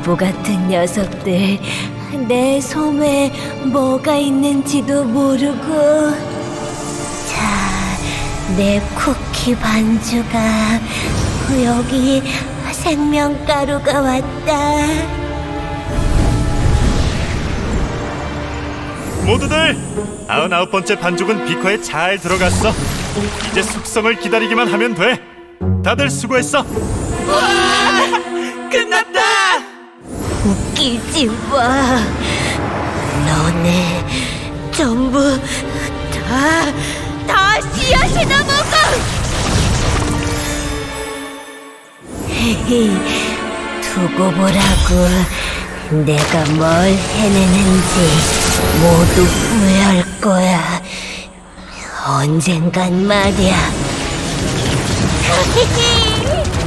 바보 같은 녀석들. 내 솜에 뭐가 있는지도 모르고. 자, 내 쿠키 반주가 여기 생명가루가 왔다. 모두들 아흔아홉 번째 반죽은 비커에 잘 들어갔어. 이제 숙성을 기다리기만 하면 돼. 다들 수고했어. 끝났다! 웃기지 마. 너네 전부 다, 다 씨앗이나 먹어! 헤헤, 두고 보라고. 내가 뭘 해내는지 모두 후회할 거야. 언젠간 말이야.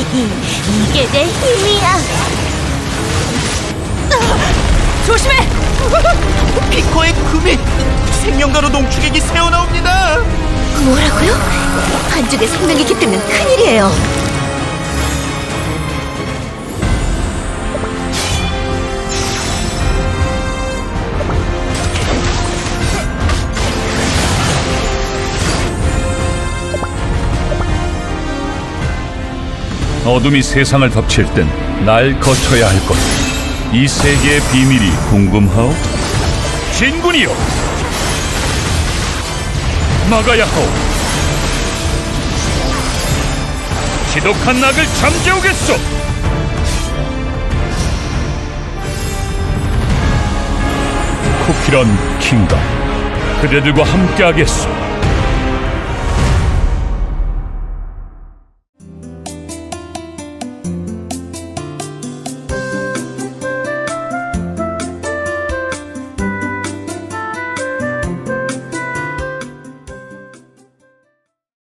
이게 내 힘이야. 조심해! 피코의 금이 생명가루 농축액이 새어나옵니다! 뭐라고요? 반죽에 생명이 깃들면 큰일이에요. 어둠이 세상을 덮칠 땐 날 거쳐야 할 것. 이 세계의 비밀이 궁금하오? 진군이여! 막아야 하오. 지독한 낙을 잠재우겠소! 쿠키런 킹덤. 그대들과 함께하겠소.